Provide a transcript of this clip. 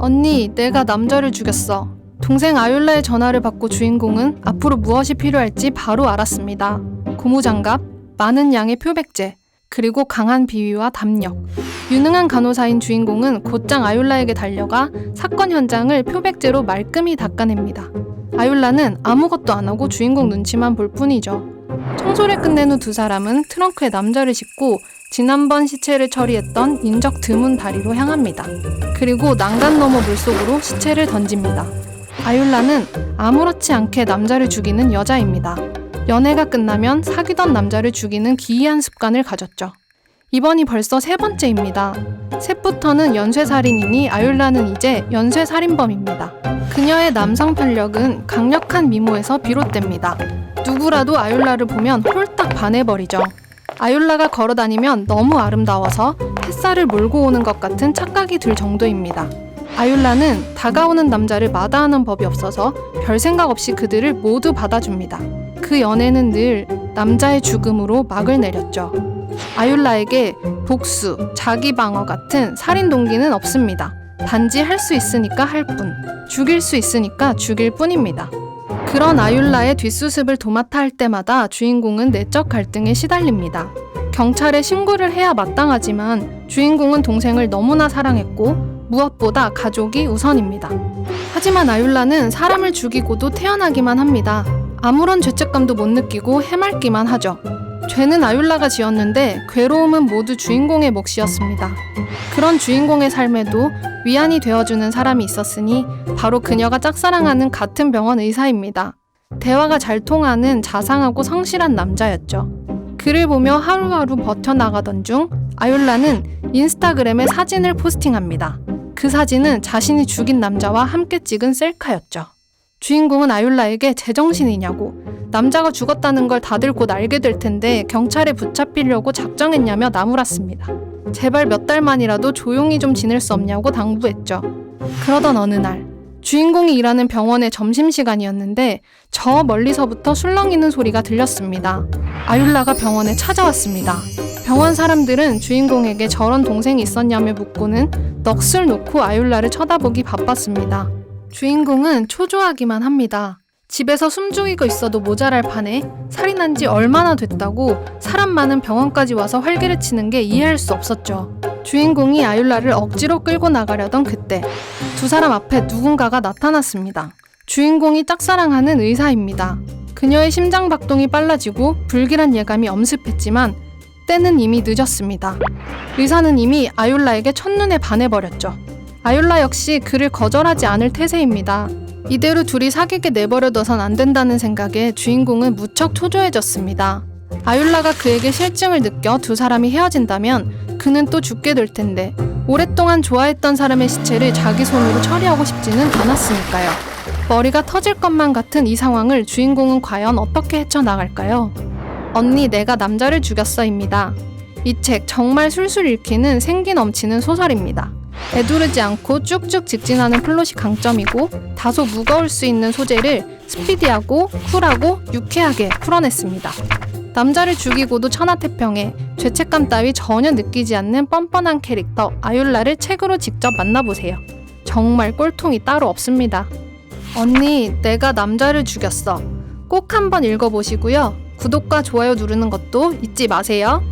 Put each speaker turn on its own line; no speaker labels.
언니, 내가 남자를 죽였어. 동생 아율라의 전화를 받고 주인공은 앞으로 무엇이 필요할지 바로 알았습니다. 고무장갑, 많은 양의 표백제, 그리고 강한 비위와 담력. 유능한 간호사인 주인공은 곧장 아율라에게 달려가 사건 현장을 표백제로 말끔히 닦아냅니다. 아율라는 아무것도 안 하고 주인공 눈치만 볼 뿐이죠. 청소를 끝낸 후 두 사람은 트렁크에 남자를 싣고 지난번 시체를 처리했던 인적 드문 다리로 향합니다. 그리고 난간 너머 물속으로 시체를 던집니다. 아율라는 아무렇지 않게 남자를 죽이는 여자입니다. 연애가 끝나면 사귀던 남자를 죽이는 기이한 습관을 가졌죠. 이번이 벌써 세 번째입니다. 셋부터는 연쇄살인이니 아율라는 이제 연쇄살인범입니다. 그녀의 남성 편력은 강력한 미모에서 비롯됩니다. 누구라도 아율라를 보면 홀딱 반해버리죠. 아율라가 걸어다니면 너무 아름다워서 햇살을 몰고 오는 것 같은 착각이 들 정도입니다. 아율라는 다가오는 남자를 마다하는 법이 없어서 별 생각 없이 그들을 모두 받아줍니다. 그 연애는 늘 남자의 죽음으로 막을 내렸죠. 아율라에게 복수, 자기 방어 같은 살인 동기는 없습니다. 단지 할 수 있으니까 할 뿐, 죽일 수 있으니까 죽일 뿐입니다. 그런 아율라의 뒷수습을 도맡아 할 때마다 주인공은 내적 갈등에 시달립니다. 경찰에 신고를 해야 마땅하지만 주인공은 동생을 너무나 사랑했고 무엇보다 가족이 우선입니다. 하지만 아율라는 사람을 죽이고도 태어나기만 합니다. 아무런 죄책감도 못 느끼고 해맑기만 하죠. 죄는 아율라가 지었는데 괴로움은 모두 주인공의 몫이었습니다. 그런 주인공의 삶에도 위안이 되어주는 사람이 있었으니 바로 그녀가 짝사랑하는 같은 병원 의사입니다. 대화가 잘 통하는 자상하고 성실한 남자였죠. 그를 보며 하루하루 버텨나가던 중 아율라는 인스타그램에 사진을 포스팅합니다. 그 사진은 자신이 죽인 남자와 함께 찍은 셀카였죠. 주인공은 아율라에게 제정신이냐고 남자가 죽었다는 걸 다들 곧 알게 될 텐데 경찰에 붙잡히려고 작정했냐며 나무랐습니다. 제발 몇 달만이라도 조용히 좀 지낼 수 없냐고 당부했죠. 그러던 어느 날 주인공이 일하는 병원의 점심시간이었는데 저 멀리서부터 술렁이는 소리가 들렸습니다. 아율라가 병원에 찾아왔습니다. 병원 사람들은 주인공에게 저런 동생이 있었냐며 묻고는 넋을 놓고 아율라를 쳐다보기 바빴습니다. 주인공은 초조하기만 합니다. 집에서 숨죽이고 있어도 모자랄 판에 살인한 지 얼마나 됐다고 사람 많은 병원까지 와서 활개를 치는 게 이해할 수 없었죠. 주인공이 아율라를 억지로 끌고 나가려던 그때 두 사람 앞에 누군가가 나타났습니다. 주인공이 짝사랑하는 의사입니다. 그녀의 심장 박동이 빨라지고 불길한 예감이 엄습했지만 때는 이미 늦었습니다. 의사는 이미 아율라에게 첫눈에 반해버렸죠. 아율라 역시 그를 거절하지 않을 태세입니다. 이대로 둘이 사귀게 내버려둬선 안 된다는 생각에 주인공은 무척 초조해졌습니다. 아율라가 그에게 실증을 느껴 두 사람이 헤어진다면 그는 또 죽게 될 텐데 오랫동안 좋아했던 사람의 시체를 자기 손으로 처리하고 싶지는 않았으니까요. 머리가 터질 것만 같은 이 상황을 주인공은 과연 어떻게 헤쳐나갈까요? 언니 내가 남자를 죽였어입니다. 이 책 정말 술술 읽히는 생기 넘치는 소설입니다. 애두르지 않고 쭉쭉 직진하는 플롯이 강점이고 다소 무거울 수 있는 소재를 스피디하고 쿨하고 유쾌하게 풀어냈습니다. 남자를 죽이고도 천하태평해 죄책감 따위 전혀 느끼지 않는 뻔뻔한 캐릭터 아율라를 책으로 직접 만나보세요. 정말 꼴통이 따로 없습니다. 언니, 내가 남자를 죽였어. 꼭 한번 읽어보시고요. 구독과 좋아요 누르는 것도 잊지 마세요.